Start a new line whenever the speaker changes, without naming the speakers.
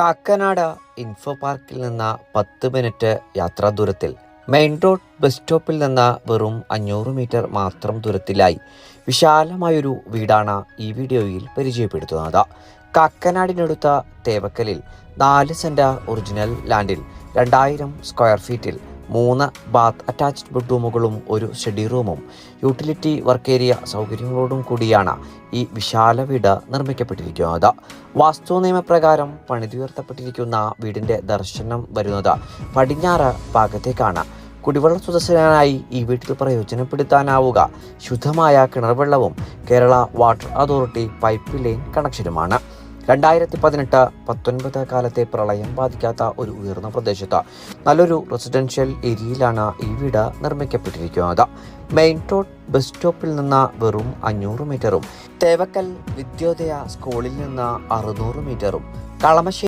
Kakkanad info പാർക്കിൽ നിന്ന് പത്ത് മിനിറ്റ് യാത്രാ ദൂരത്തിൽ. മെയിൻ റോഡ് ബസ് സ്റ്റോപ്പിൽ നിന്ന് വെറും അഞ്ഞൂറ് മീറ്റർ മാത്രം ദൂരത്തിലായി. വിശാലമായൊരു വീടാണ് ഈ വീഡിയോയിൽ പരിചയപ്പെടുത്തുന്നത്. കാക്കനാടിനടുത്ത തേവക്കലിൽ നാല് സെന്റ് ഒറിജിനൽ ലാൻഡിൽ രണ്ടായിരം സ്ക്വയർ ഫീറ്റിൽ മൂന്ന് ബാത്ത് അറ്റാച്ച്ഡ് ബെഡ്റൂമുകളും ഒരു സ്റ്റഡി റൂമും. യൂട്ടിലിറ്റി വർക്ക് ഏരിയ സൗകര്യങ്ങളോടും കൂടിയാണ് ഈ വിശാല വീട് നിർമ്മിക്കപ്പെട്ടിരിക്കുന്നത്. വാസ്തു നിയമപ്രകാരം പണിതുയർത്തപ്പെട്ടിരിക്കുന്ന വീടിന്റെ ദർശനം വരുന്നത് പടിഞ്ഞാറ് ഭാഗത്തേക്കാണ്. കുടിവെള്ള സ്രോതസ്സിനായി ഈ വീട്ടിൽ പ്രയോജനപ്പെടുത്താനാവുക. ശുദ്ധമായ കിണർവെള്ളവും Kerala water authority pipe line കണക്ഷനുമാണ്. രണ്ടായിരത്തി പതിനെട്ട് പത്തൊൻപത് കാലത്തെ പ്രളയം ബാധിക്കാത്ത ഒരു ഉയർന്ന പ്രദേശത്ത് നല്ലൊരു റെസിഡൻഷ്യൽ ഏരിയയിലാണ് ഈ വീട് നിർമ്മിക്കപ്പെട്ടിരിക്കുന്നത്. മെയിൻ റോഡ് ബസ് സ്റ്റോപ്പിൽ നിന്ന് വെറും അഞ്ഞൂറ് മീറ്ററും തേവക്കൽ വിദ്യോദയ സ്കൂളിൽ നിന്ന് അറുന്നൂറ് മീറ്ററും കളമശ്ശേരി